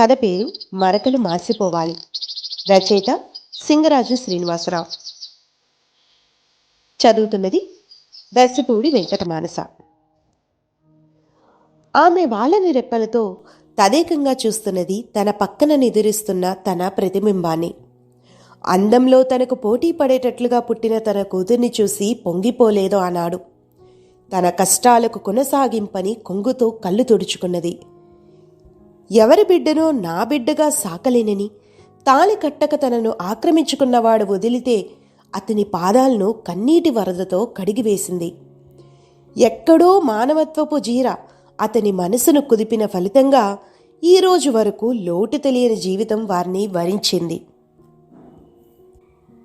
కథ పేరు మరకలు మాసిపోవాలి రచయిత సింగరాజు శ్రీనివాసరావు. చదువుతున్నది దర్శకుడి వెంకట మానస. ఆమె వాళ్ళని రెప్పలతో తదేకంగా చూస్తున్నది తన పక్కన నిదురిస్తున్న తన ప్రతిబింబాన్ని. అందంలో తనకు పోటీ పడేటట్లుగా పుట్టిన తన కూతుర్ని చూసి పొంగిపోలేదో ఆనాడు. తన కష్టాలకు కొనసాగింపని కొంగుతో కళ్ళు తుడుచుకున్నది. ఎవరి బిడ్డనో నా బిడ్డగా సాకలేనని తాళి కట్టక తనను ఆక్రమించుకున్నవాడు వదిలితే అతని పాదాలను కన్నీటి వరదతో కడిగివేసింది. ఎక్కడో మానవత్వపు జీర అతని మనసును కుదిపిన ఫలితంగా ఈ రోజు వరకు లోటు తెలియని జీవితం వారిని వరించింది.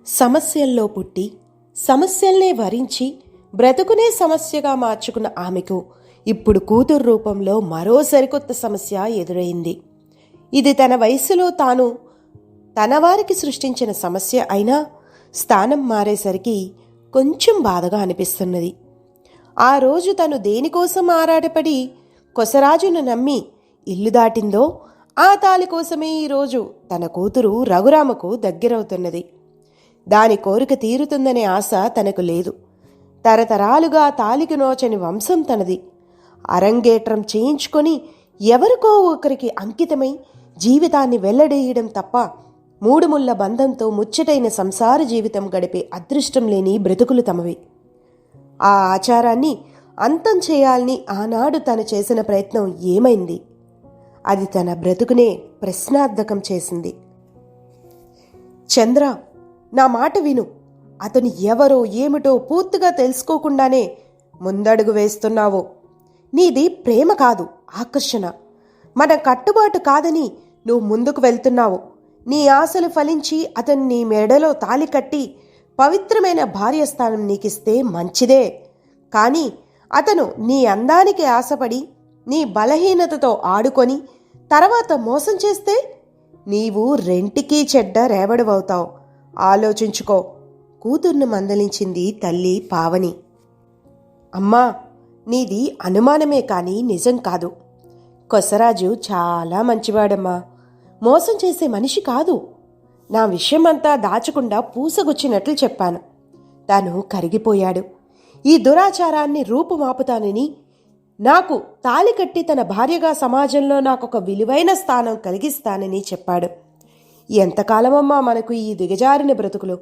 సమస్యల్లో పుట్టి సమస్యల్నే వరించి బ్రతుకునే సమస్యగా మార్చుకున్న ఆమెకు ఇప్పుడు కూతురు రూపంలో మరో సరికొత్త సమస్య ఎదురైంది. ఇది తన వయసులో తాను తన వారికి సృష్టించిన సమస్య అయినా స్థానం మారేసరికి కొంచెం బాధగా అనిపిస్తున్నది. ఆ రోజు తను దేనికోసం ఆరాటపడి కొసరాజును నమ్మి ఇల్లు దాటిందో ఆ తాలి కోసమే ఈరోజు తన కూతురు రఘురామకు దగ్గరవుతున్నది. దాని కోరిక తీరుతుందనే ఆశ తనకు లేదు. తరతరాలుగా తాలికి నోచని వంశం తనది. అరంగేట్రం చేయించుకొని ఎవరికో ఒకరికి అంకితమై జీవితాన్ని వెల్లడేయడం తప్ప మూడు ముళ్ళ బంధంతో ముచ్చటైన సంసార జీవితం గడిపే అదృష్టం లేని బ్రతుకులు తమవి. ఆ ఆచారాన్ని అంతం చేయాలని ఆనాడు తను చేసిన ప్రయత్నం ఏమైంది? అది తన బ్రతుకునే ప్రశ్నార్థకం చేసింది. చంద్ర నా మాట విను. అతను ఎవరో ఏమిటో పూర్తిగా తెలుసుకోకుండానే ముందడుగు వేస్తున్నావు. నీది ప్రేమ కాదు ఆకర్షణ. మన కట్టుబాటు కాదని నువ్వు ముందుకు వెళ్తున్నావు. నీ ఆశలు ఫలించి అతను నీ మెడలో తాలి కట్టి పవిత్రమైన భార్య స్థానం నీకిస్తే మంచిదే. కానీ అతను నీ అందానికి ఆశపడి నీ బలహీనతతో ఆడుకొని తర్వాత మోసం చేస్తే నీవు రెంటికి చెడ్డ రేవడవవుతావు. ఆలోచించుకో కూతుర్ను మందలించింది తల్లి పావని. అమ్మా నీది అనుమానమే కానీ నిజం కాదు. కొసరాజు చాలా మంచివాడమ్మా. మోసం చేసే మనిషి కాదు. నా విషయమంతా దాచకుండా పూసగుచ్చినట్లు చెప్పాను. తాను కరిగిపోయాడు. ఈ దురాచారాన్ని రూపుమాపుతానని నాకు తాలి కట్టి తన భార్యగా సమాజంలో నాకొక విలువైన స్థానం కలిగిస్తానని చెప్పాడు. ఎంతకాలమమ్మా మనకు ఈ దిగజారిన బ్రతుకులు?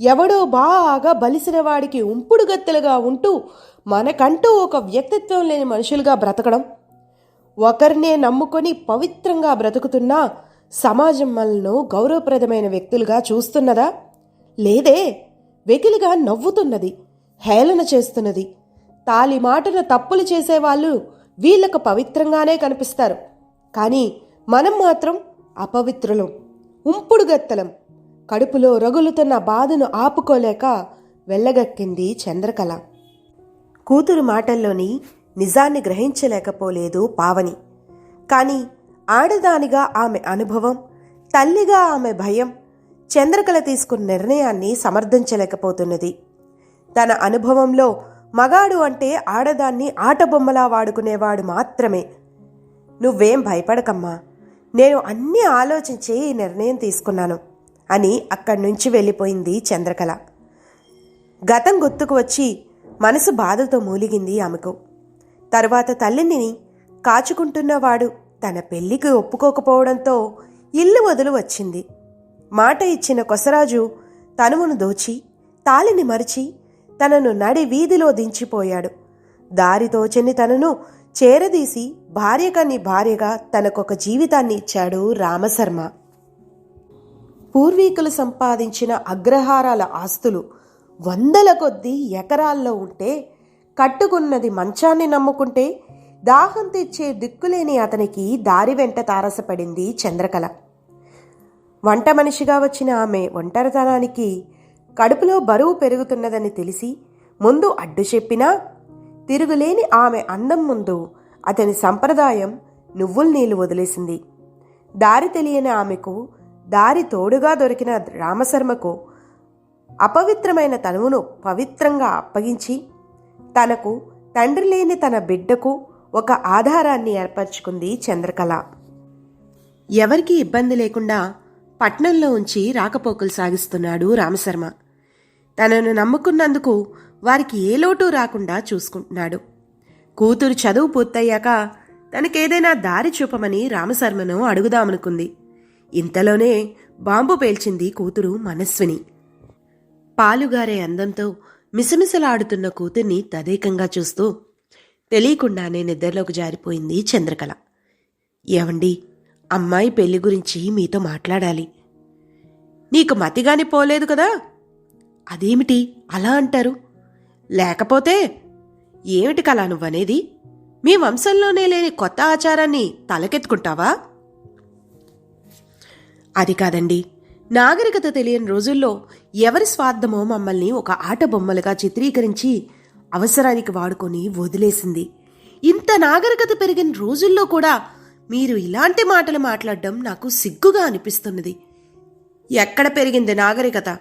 ఎవడో బాగా బలిసిన వాడికి ఉంపుడుగత్తెలుగా ఉంటూ మనకంటూ ఒక వ్యక్తిత్వం లేని మనుషులుగా బ్రతకడం. ఒకరినే నమ్ముకొని పవిత్రంగా బ్రతుకుతున్నా సమాజం మనల్ని గౌరవప్రదమైన వ్యక్తులుగా చూస్తున్నదా? లేదే వెకిలిగా నవ్వుతున్నది హేళన చేస్తున్నది. తాలి మాటన తప్పులు చేసేవాళ్ళు వీళ్ళకు పవిత్రంగానే కనిపిస్తారు. కానీ మనం మాత్రం అపవిత్రులం ఉంపుడుగత్తలం. కడుపులో రగులుతున్న బాధను ఆపుకోలేక వెళ్ళగక్కింది చంద్రకళ. కూతురు మాటల్లోని నిజాన్ని గ్రహించలేకపోలేదు పావని. కానీ ఆడదానిగా ఆమె అనుభవం తల్లిగా ఆమె భయం చంద్రకళ తీసుకున్న నిర్ణయాన్ని సమర్థించలేకపోతున్నది. తన అనుభవంలో మగాడు అంటే ఆడదాన్ని ఆటబొమ్మలా వాడుకునేవాడు మాత్రమే. నువ్వేం భయపడకమ్మా నేను అన్నీ ఆలోచించే ఈ నిర్ణయం తీసుకున్నాను అని అక్కడి నుంచి వెళ్ళిపోయింది చంద్రకళ. గతం గుర్తుకు వచ్చి మనసు బాధతో మూలిగింది ఆమెకు. తరువాత తల్లిని కాచుకుంటున్నవాడు తన పెళ్ళికి ఒప్పుకోకపోవడంతో ఇల్లు వదిలి వచ్చింది. మాట ఇచ్చిన కొసరాజు తనువును దోచి తాలిని మరిచి తనను నడి వీధిలో దించిపోయాడు. దారి తోచని తనను చేరదీసి భార్య భార్యగా తనకొక జీవితాన్ని ఇచ్చాడు రామశర్మ. పూర్వీకులు సంపాదించిన అగ్రహారాల ఆస్తులు వందల కొద్దీ ఎకరాల్లో ఉంటే కట్టుకున్నది మంచాన్ని నమ్ముకుంటే దాహం తెచ్చే దిక్కులేని అతనికి దారి వెంట తారసపడింది చంద్రకళ. వంట మనిషిగా వచ్చిన ఆమె ఒంటరితనానికి కడుపులో బరువు పెరుగుతున్నదని తెలిసి ముందు అడ్డు చెప్పినా తిరుగులేని ఆమె అందం ముందు అతని సంప్రదాయం నువ్వుల నీళ్ళు వదిలేసింది. దారి తెలియని ఆమెకు దారి తోడుగా దొరికిన రామశర్మకు అపవిత్రమైన తనువును పవిత్రంగా అప్పగించి తనకు తండ్రి లేని తన బిడ్డకు ఒక ఆధారాన్ని ఏర్పరచుకుంది చంద్రకళ. ఎవరికీ ఇబ్బంది లేకుండా పట్నంలో ఉంచి రాకపోకలు సాగిస్తున్నాడు రామశర్మ. తనను నమ్ముకున్నందుకు వారికి ఏ లోటు రాకుండా చూసుకుంటున్నాడు. కూతురు చదువు పూర్తయ్యాక తనకేదైనా దారి చూపమని రామశర్మను అడుగుదామనుకుంది. ఇంతలోనే బాంబు పేల్చింది కూతురు మనస్విని. పాలుగారే అందంతో మిసమిసలాడుతున్న కూతుర్ని తదేకంగా చూస్తూ తెలియకుండానే నిద్రలోకి జారిపోయింది చంద్రకళ. ఏమండి అమ్మాయి పెళ్ళి గురించి మీతో మాట్లాడాలి. నీకు మతిగాని పోలేదు కదా? అదేమిటి అలా అంటారు? లేకపోతే ఏమిటి కళ నువ్వనేది? మీ వంశంలోనే లేని కొత్త ఆచారాన్ని తలకెత్తుకుంటావా? అది కాదండి. నాగరికత తెలియని రోజుల్లో ఎవరి స్వార్థమో మమ్మల్ని ఒక ఆట బొమ్మలుగా చిత్రీకరించి అవసరానికి వాడుకొని వదిలేసింది. ఇంత నాగరికత పెరిగిన రోజుల్లో కూడా మీరు ఇలాంటి మాటలు మాట్లాడడం నాకు సిగ్గుగా అనిపిస్తున్నది. ఎక్కడ పెరిగింది నాగరికత?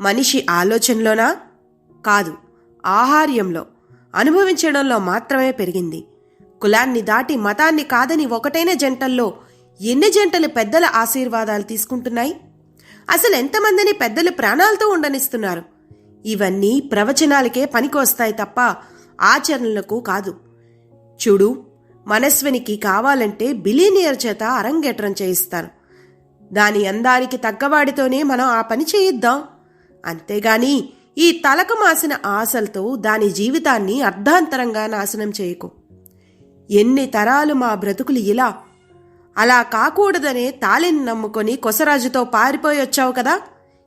మనిషి ఆలోచనలోనా? కాదు ఆహార్యంలో. అనుభవించడంలో మాత్రమే పెరిగింది. కులాన్ని దాటి మతాన్ని కాదని ఒకటైన జంటల్లో ఎన్ని జంటలు పెద్దల ఆశీర్వాదాలు తీసుకుంటున్నాయి? అసలు ఎంతమందిని పెద్దలు ప్రాణాలతో ఉండనిస్తున్నారు? ఇవన్నీ ప్రవచనాలకే పనికొస్తాయి తప్ప ఆచరణలకు కాదు. చూడు మనస్వినికి కావాలంటే బిలీనియర్ చేత అరంగేట్రం చేయిస్తాను దాని అందానికి తగ్గవాడితోనే మనం ఆ పని చేయిద్దాం. అంతేగాని ఈ తలకు మాసిన ఆశలతో దాని జీవితాన్ని అర్ధాంతరంగా నాశనం చేయకు. ఎన్ని తరాలు మా బ్రతుకులు ఇలా అలా కాకూడదనే తాళిని నమ్ముకొని కొసరాజుతో పారిపోయి వచ్చావు కదా?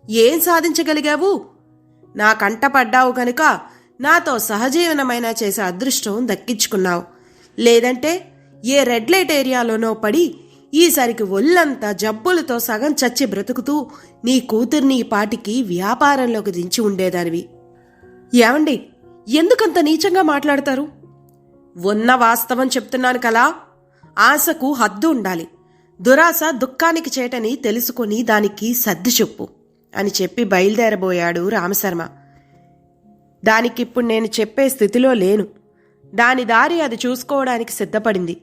ఏం సాధించగలిగావు? నా కంటపడ్డావు కనుక నాతో సహజీవనమైనా చేసే అదృష్టం దక్కించుకున్నావు. లేదంటే ఏ రెడ్ లైట్ ఏరియాలోనో పడి ఈసరికి ఒళ్ళంతా జబ్బులతో సగం చచ్చి బ్రతుకుతూ నీ కూతుర్ని ఈ పాటికి వ్యాపారంలోకి దించి ఉండేదానివి. ఏమండి ఎందుకంత నీచంగా మాట్లాడతారు? ఉన్న వాస్తవం చెప్తున్నాను కలా ఆశకు హద్దు ఉండాలి. దురాశ దుఃఖానికి చేటని తెలుసుకుని దానికి సర్ది చెప్పు అని చెప్పి బయలుదేరబోయాడు రామశర్మ. దానికిప్పుడు నేను చెప్పే స్థితిలో లేను. దాని దారి అది చూసుకోవడానికి సిద్ధపడింది.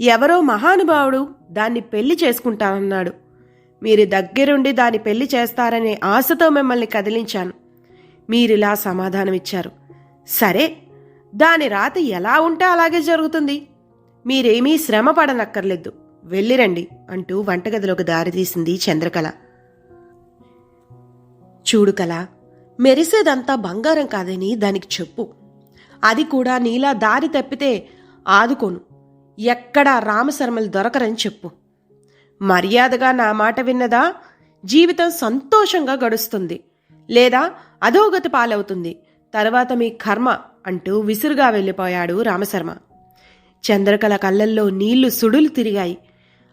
ఎవరో మహానుభావుడు దాన్ని పెళ్ళి చేసుకుంటానన్నాడు. మీరు దగ్గరుండి దాన్ని పెళ్ళి చేస్తారనే ఆశతో మిమ్మల్ని కదిలించాను. మీరిలా సమాధానమిచ్చారు. సరే దాని రాత ఎలా ఉంటే అలాగే జరుగుతుంది. మీరేమీ శ్రమ పడనక్కర్లేదు వెళ్ళిరండి అంటూ వంటగదిలోకి దారితీసింది చంద్రకళ. చూడు కళ మెరిసేదంతా బంగారం కాదని దానికి చెప్పు. అది కూడా నీలా దారి తప్పితే ఆదుకోను. ఎక్కడా రామశర్మలు దొరకరని చెప్పు. మర్యాదగా నా మాట విన్నదా? జీవితం సంతోషంగా గడుస్తుంది. లేదా అధోగతి పాలవుతుంది. తర్వాత మీ కర్మ అంటూ విసురుగా వెళ్ళిపోయాడు రామశర్మ. చంద్రకళ కళ్ళల్లో నీళ్ళు సుడులు తిరిగాయి.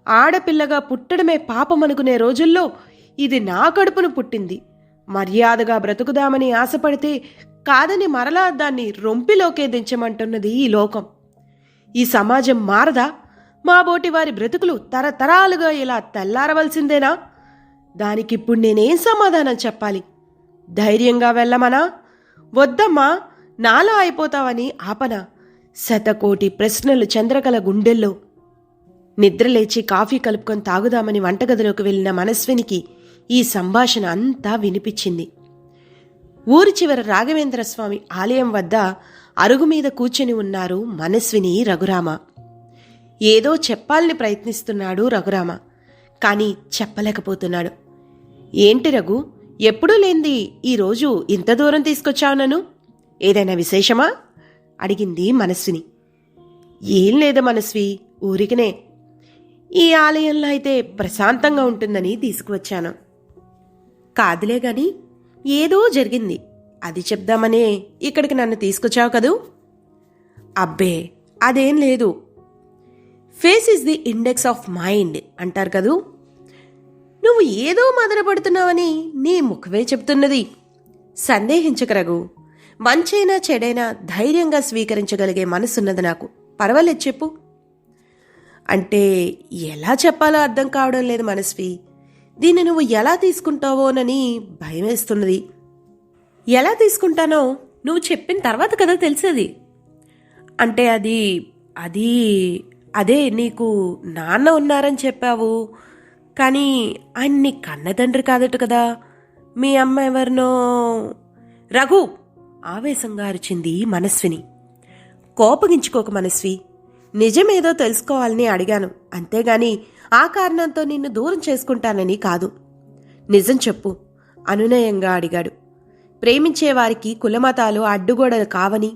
ఆడపిల్లగా పుట్టడమే పాపమనుకునే రోజుల్లో ఇది నా కడుపును పుట్టింది. మర్యాదగా బ్రతుకుదామని ఆశపడితే కాదని మరలా దాన్ని రొంపిలోకే దించమంటున్నది ఈ లోకం. ఈ సమాజం మారదా? మా బోటి వారి బ్రతుకులు తరతరాలుగా ఇలా తెల్లారవలసిందేనా? దానికిప్పుడు నేనేం సమాధానం చెప్పాలి? ధైర్యంగా వెళ్ళమనా? వద్దమ్మా నాలో అయిపోతావని ఆపనా? శతకోటి ప్రశ్నలు చంద్రకళ గుండెల్లో. నిద్రలేచి కాఫీ కలుపుకొని తాగుదామని వంటగదిలోకి వెళ్ళిన మనస్వినికి ఈ సంభాషణ అంతా వినిపించింది. ఊరి చివర రాఘవేంద్రస్వామి ఆలయం వద్ద అరుగు మీద కూర్చుని ఉన్నారు మనస్విని రఘురామ. ఏదో చెప్పాలని ప్రయత్నిస్తున్నాడు రఘురామ కానీ చెప్పలేకపోతున్నాడు. ఏంటి రఘు ఎప్పుడూ లేంది ఈరోజు ఇంత దూరం తీసుకొచ్చావు నన్ను? ఏదైనా విశేషమా? అడిగింది మనస్విని ఏం లేదు మనస్వి ఊరికనే. ఈ ఆలయంలో అయితే ప్రశాంతంగా ఉంటుందని తీసుకువచ్చాను. కాదులే గాని ఏదో జరిగింది. అది చెప్దామనే ఇక్కడికి నన్ను తీసుకొచ్చావు కదూ? అబ్బే అదేం లేదు. Face is the index of mind అంటారు కదూ? నువ్వు ఏదో మదనపడుతున్నావని నీ ముఖమే చెప్తున్నది. సందేహించకరగు మంచైనా చెడైనా ధైర్యంగా స్వీకరించగలిగే మనసున్నది నాకు. పర్వాలేదు చెప్పు. అంటే ఎలా చెప్పాలో అర్థం కావడం లేదు మనస్వి. దీన్ని నువ్వు ఎలా తీసుకుంటావోనని భయమేస్తున్నది. ఎలా తీసుకుంటానో నువ్వు చెప్పిన తర్వాత కదా తెలిసేది. అంటే అది అది అదే నీకు నాన్న ఉన్నారని చెప్పావు. కానీ ఆయన నీ కాదట కదా. మీ అమ్మ ఎవరినో? రఘు! ఆవేశంగా అరిచింది మనస్విని. కోపగించుకోక మనస్వి. నిజమేదో తెలుసుకోవాలని అడిగాను. అంతేగాని ఆ కారణంతో నిన్ను దూరం చేసుకుంటానని కాదు. నిజం చెప్పు అనునయంగా అడిగాడు. ప్రేమించే వారికి కులమతాలు అడ్డుగోడలు కావని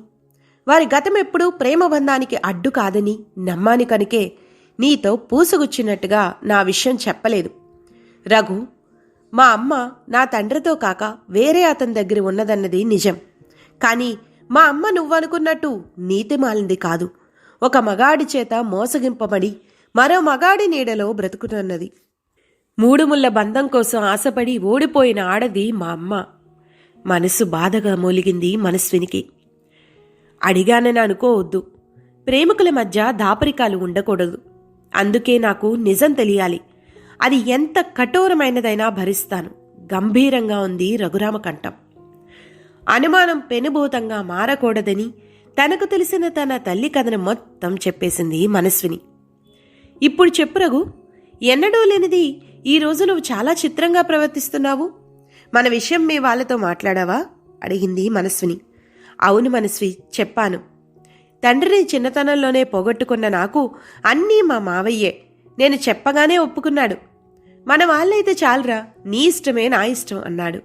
వారి గతం ఎప్పుడూ ప్రేమ బంధానికి అడ్డు కాదని నమ్మాని కనుకే నీతో పూసగుచ్చినట్టుగా నా విషయం చెప్పలేదు. రఘు మా అమ్మ నా తండ్రితో కాక వేరే అతని దగ్గర ఉన్నదన్నది నిజం. కానీ మా అమ్మ నువ్వనుకున్నట్టు నీతిమాలింది కాదు. ఒక మగాడి చేత మోసగింపబడి మరో మగాడి నీడలో బ్రతుకుతున్నది. మూడు ముళ్ళ బంధం కోసం ఆశపడి ఓడిపోయిన ఆడది మా అమ్మ. మనసు బాధగా మూలిగింది మనస్వినికి. అడిగానని అనుకోవద్దు. ప్రేమికుల మధ్య దాపరికాలు ఉండకూడదు. అందుకే నాకు నిజం తెలియాలి. అది ఎంత కఠోరమైనదైనా భరిస్తాను. గంభీరంగా ఉంది రఘురామ కంఠం అనుమానం పెనుభూతంగా మారకూడదని తనకు తెలిసిన తన తల్లి కథను మొత్తం చెప్పేసింది మనస్విని. ఇప్పుడు చెప్పు రఘు ఎన్నడూ లేనిది ఈ రోజు నువ్వు చాలా చిత్రంగా ప్రవర్తిస్తున్నావు. మన విషయం మీ వాళ్ళతో మాట్లాడావా? అడిగింది మనస్విని. అవును మనస్వి చెప్పాను. తండ్రిని చిన్నతనంలోనే పోగొట్టుకున్న నాకు అన్నీ మా మావయ్యే. నేను చెప్పగానే ఒప్పుకున్నాడు. మన వాళ్ళైతే చాలరా నీ ఇష్టమే నా ఇష్టం అన్నాడు.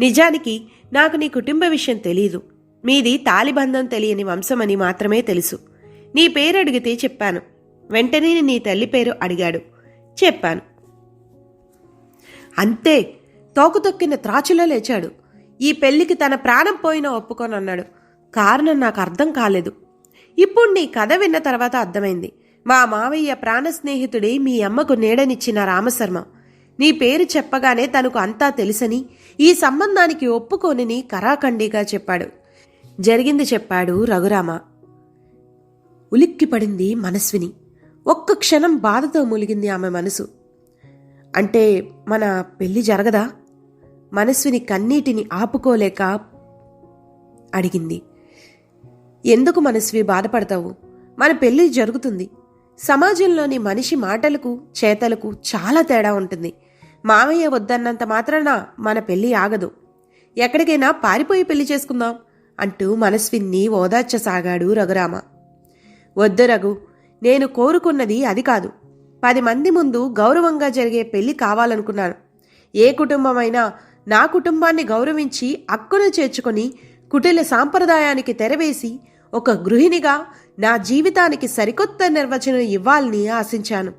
నిజానికి నాకు నీ కుటుంబ విషయం తెలీదు. మీది తాలిబంధం తెలియని వంశమని మాత్రమే తెలుసు. నీ పేరు అడిగితే చెప్పాను. వెంటనే నీ తల్లి పేరు అడిగాడు. చెప్పాను. అంతే. తోకు తొక్కిన త్రాచులో లేచాడు. ఈ పెళ్ళికి తన ప్రాణం పోయినా ఒప్పుకోనన్నాడు. కారణం నాకు అర్థం కాలేదు. ఇప్పుడు నీ కథ విన్న తర్వాత అర్థమైంది. మా మావయ్య ప్రాణ స్నేహితుడే మీ అమ్మకు నీడనిచ్చిన రామశర్మ. నీ పేరు చెప్పగానే తనకు అంతా తెలుసని ఈ సంబంధానికి ఒప్పుకోనని కరాఖండిగా చెప్పాడు. జరిగింది చెప్పాడు రఘురామ. ఉలిక్కిపడింది మనస్విని. ఒక్క క్షణం బాధతో ములిగింది ఆమె మనసు. అంటే మన పెళ్ళి జరగదా? మనస్విని కన్నీటిని ఆపుకోలేక అడిగింది. ఎందుకు మనస్వి బాధపడతావు? మన పెళ్ళి జరుగుతుంది. సమాజంలోని మనిషి మాటలకు చేతలకు చాలా తేడా ఉంటుంది. మామయ్య వద్దన్నంత మాత్రాన మన పెళ్ళి ఆగదు. ఎక్కడికైనా పారిపోయి పెళ్ళి చేసుకుందాం అంటూ మనస్విన్ని ఓదార్చసాగాడు రఘురామ. వద్దు రఘు నేను కోరుకున్నది అది కాదు. పది మంది ముందు గౌరవంగా జరిగే పెళ్ళి కావాలనుకున్నాను. ఏ కుటుంబమైనా నా కుటుంబాన్ని గౌరవించి అక్కును చేర్చుకొని కుటిల సాంప్రదాయానికి తెరవేసి ఒక గృహిణిగా నా జీవితానికి సరికొత్త నిర్వచనం ఇవ్వాలని ఆశించాను.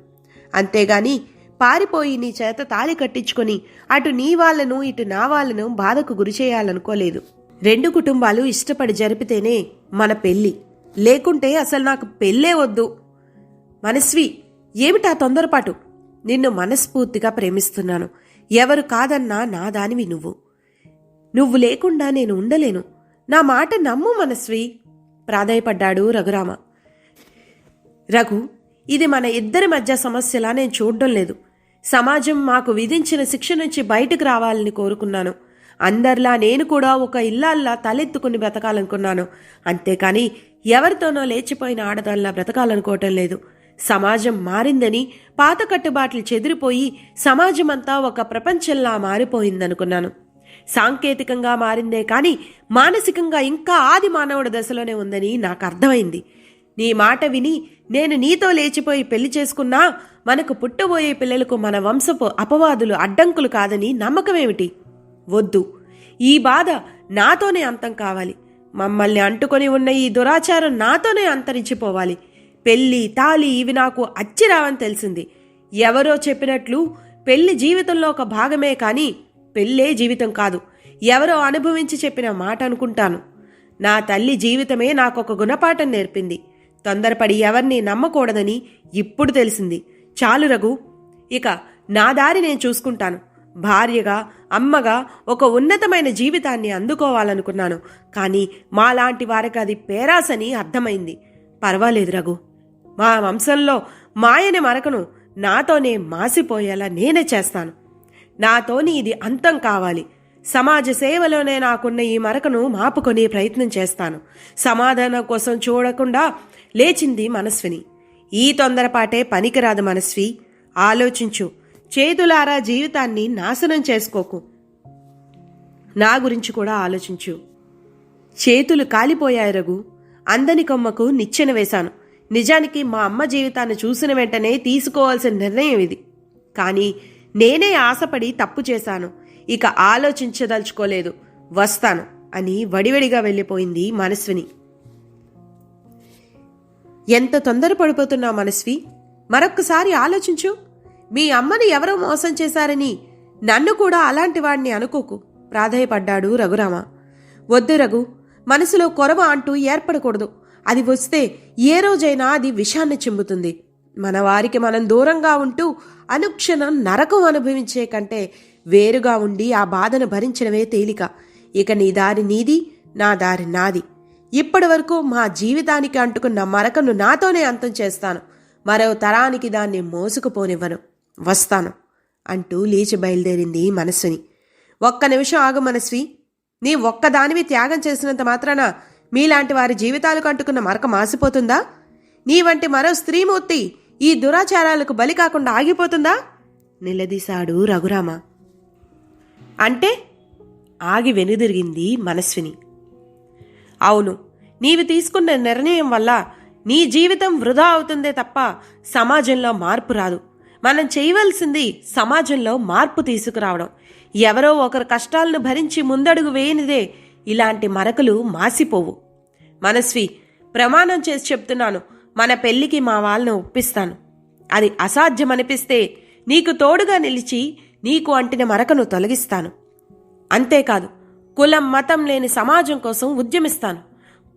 అంతేగాని పారిపోయి నీ చేత తాళి కట్టించుకొని అటు నీ వాళ్ళను ఇటు నా వాళ్ళను బాధకు గురి చేయాలనుకోలేదు. రెండు కుటుంబాలు ఇష్టపడి జరిపితేనే మన పెళ్ళి. లేకుంటే అసలు నాకు పెళ్ళే వద్దు. మనస్వి ఏమిటా తొందరపాటు? నిన్ను మనస్ఫూర్తిగా ప్రేమిస్తున్నాను. ఎవరు కాదన్నా నా దానివి నువ్వు. నువ్వు లేకుండా నేను ఉండలేను. నా మాట నమ్ము మనస్వి ప్రాధాయపడ్డాడు రఘురామ. రఘు ఇది మన ఇద్దరి మధ్య సమస్యలా నేను చూడడం లేదు. సమాజం మాకు విధించిన శిక్ష నుంచి బయటకు రావాలని కోరుకున్నాను. అందరిలా నేను కూడా ఒక ఇల్లాల్లా తలెత్తుకుని బ్రతకాలనుకున్నాను. అంతేకాని ఎవరితోనో లేచిపోయిన ఆడదాల్లా బ్రతకాలనుకోవటం లేదు. సమాజం మారిందని పాత కట్టుబాట్లు చెదిరిపోయి సమాజమంతా ఒక ప్రపంచంలా మారిపోయిందనుకున్నాను. సాంకేతికంగా మారిందే కానీ మానసికంగా ఇంకా ఆది మానవుడి దశలోనే ఉందని నాకు అర్థమైంది. నీ మాట విని నేను నీతో లేచిపోయి పెళ్ళి చేసుకున్నా మనకు పుట్టబోయే పిల్లలకు మన వంశపు అపవాదులు అడ్డంకులు కాదని నమ్మకమేమిటి? వద్దు. ఈ బాధ నాతోనే అంతం కావాలి. మమ్మల్ని అంటుకొని ఉన్న ఈ దురాచారం నాతోనే అంతరించిపోవాలి. పెళ్ళి తాలి ఇవి నాకు అచ్చిరావని తెలిసింది. ఎవరో చెప్పినట్లు పెళ్ళి జీవితంలో ఒక భాగమే కానీ పెళ్ళే జీవితం కాదు. ఎవరో అనుభవించి చెప్పిన మాట అనుకుంటాను. నా తల్లి జీవితమే నాకొక గుణపాఠం నేర్పింది. తొందరపడి ఎవరిని నమ్మకూడదని ఇప్పుడు తెలిసింది. చాలు రఘు. ఇక నా దారి నేను చూసుకుంటాను. భార్యగా అమ్మగా ఒక ఉన్నతమైన జీవితాన్ని అందుకోవాలనుకున్నాను. కానీ మాలాంటి వారికి అది పేరాసని అర్థమైంది. పర్వాలేదు రఘు. మా వంశంలో మాయని మరకను నాతోనే మాసిపోయేలా నేనే చేస్తాను. నాతోని ఇది అంతం కావాలి. సమాజ సేవలోనే నాకున్న ఈ మరకను మాపుకొని ప్రయత్నం చేస్తాను. సమాధానం కోసం చూడకుండా లేచింది మనస్విని. ఈ తొందరపాటే పనికిరాదు మనస్వి. ఆలోచించు. చేతులారా జీవితాన్ని నాశనం చేసుకోకు. నా గురించి కూడా ఆలోచించు. చేతులు కాలిపోయాయి రఘు. అందని కొమ్మకు నిచ్చెన వేశాను. నిజానికి మా అమ్మ జీవితాన్ని చూసిన వెంటనే తీసుకోవాల్సిన నిర్ణయం ఇది. కానీ నేనే ఆశపడి తప్పు చేశాను. ఇక ఆలోచించదలుచుకోలేదు. వస్తాను అని వడివడిగా వెళ్ళిపోయింది మనస్విని. ఎంత తొందరపడిపోతున్నా మనస్వి? మరొక్కసారి ఆలోచించు. మీ అమ్మని ఎవరో మోసం చేశారని నన్ను కూడా అలాంటి వాడిని అనుకోకు. ప్రాధాయపడ్డాడు రఘురామ. వద్దు రఘు మనసులో కొరవ అంటూ ఏర్పడకూడదు. అది వస్తే ఏ రోజైనా అది విషాన్ని చిమ్ముతుంది మన వారికి మనం దూరంగా ఉంటూ అనుక్షణం నరకం అనుభవించే కంటే వేరుగా ఉండి ఆ బాధను భరించడమే తేలిక. ఇక నీ దారి నీది నా దారి నాది. ఇప్పటి వరకు మా జీవితానికి అంటుకున్న మరకను నాతోనే అంతం చేస్తాను. మరో తరానికి దాన్ని మోసుకుపోనివ్వను. వస్తాను అంటూ లేచి బయలుదేరింది మనస్సుని. ఒక్క నిమిషం ఆగు మనస్వి. నీ ఒక్కదానివి త్యాగం చేసినంత మాత్రాన మీలాంటి వారి జీవితాలకు అంటుకున్న మరక మాసిపోతుందా? నీ వంటి మరో స్త్రీమూర్తి ఈ దురాచారాలకు బలి కాకుండా ఆగిపోతుందా? నిలదీశాడు రఘురామ. అంటే ఆగి వెనుదిరిగింది మనస్విని. అవును నీవు తీసుకున్న నిర్ణయం వల్ల నీ జీవితం వృధా అవుతుందే తప్ప సమాజంలో మార్పు రాదు. మనం చేయవలసింది సమాజంలో మార్పు తీసుకురావడం. ఎవరో ఒకరు కష్టాలను భరించి ముందడుగు వేయనిదే ఇలాంటి మరకలు మాసిపోవు. మనస్వి ప్రమాణం చేసి చెప్తున్నాను. మన పెళ్ళికి మా వాళ్ళను ఒప్పిస్తాను. అది అసాధ్యమనిపిస్తే నీకు తోడుగా నిలిచి నీకు అంటిన మరకను తొలగిస్తాను. అంతేకాదు కులం మతం లేని సమాజం కోసం ఉద్యమిస్తాను.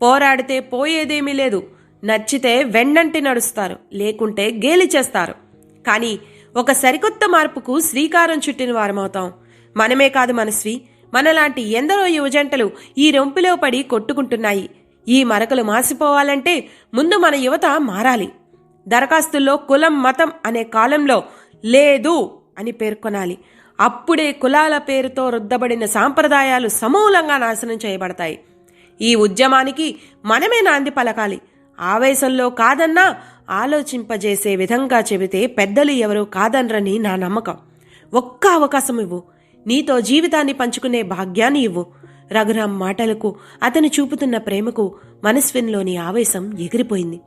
పోరాడితే పోయేదేమీ లేదు. నచ్చితే వెన్నంటి నడుస్తారు. లేకుంటే గేలి చేస్తారు. కానీ ఒక సరికొత్త మార్పుకు శ్రీకారం చుట్టిన వారమవుతాం. మనమే కాదు మనస్వి. మనలాంటి ఎందరో యువజంటలు ఈ రొంపిలో పడి కొట్టుకుంటున్నాయి. ఈ మరకలు మాసిపోవాలంటే ముందు మన యువత మారాలి. దరఖాస్తుల్లో కులం మతం అనే కాలంలో లేదు అని పేర్కొనాలి. అప్పుడే కులాల పేరుతో రుద్దబడిన సాంప్రదాయాలు సమూలంగా నాశనం చేయబడతాయి. ఈ ఉద్యమానికి మనమే నాంది పలకాలి. ఆవేశంలో కాదన్నా ఆలోచింపజేసే విధంగా చెబితే పెద్దలు ఎవరూ కాదనరని నా నమ్మకం. ఒక్క అవకాశం ఇవ్వు. నీతో జీవితాన్ని పంచుకునే భాగ్యాన్ని ఇవ్వు. రఘురామ్ మాటలకు అతను చూపుతున్న ప్రేమకు మనస్విన్లోని ఆవేశం ఎగిరిపోయింది.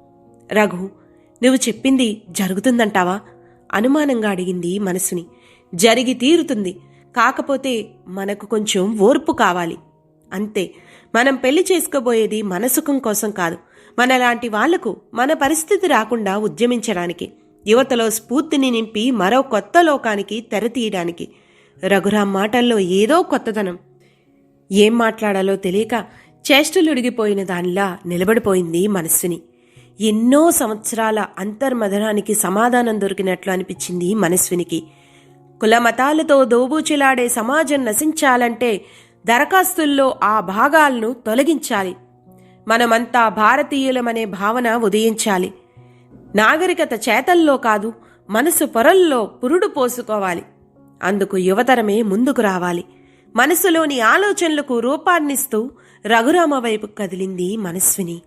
రఘు నువ్వు చెప్పింది జరుగుతుందంటావా? అనుమానంగా అడిగింది మనసుని జరిగి తీరుతుంది. కాకపోతే మనకు కొంచెం ఓర్పు కావాలి. అంతే. మనం పెళ్ళి చేసుకోబోయేది మన సుఖం కోసం కాదు. మనలాంటి వాళ్ళకు మన పరిస్థితి రాకుండా ఉద్యమించడానికి యువతలో స్ఫూర్తిని నింపి మరో కొత్త లోకానికి తెరతీయడానికి. రఘురాం మాటల్లో ఏదో కొత్తదనం. ఏం మాట్లాడాలో తెలియక చేష్టలుడిగిపోయిన దానిలా నిలబడిపోయింది మనస్సుని. ఎన్నో సంవత్సరాల అంతర్మదనానికి సమాధానం దొరికినట్లు అనిపించింది మనస్వినికి కులమతాలతో దోబూచిలాడే సమాజం నశించాలంటే దరఖాస్తుల్లో ఆ భాగాలను తొలగించాలి. మనమంతా భారతీయులమనే భావన ఉదయించాలి. నాగరికత చేతల్లో కాదు మనసు పొరల్లో పురుడు పోసుకోవాలి. అందుకు యువతరమే ముందుకు రావాలి. మనసులోని ఆలోచనలకు రూపాన్నిస్తూ రఘురామ వైపు కదిలింది మనస్విని.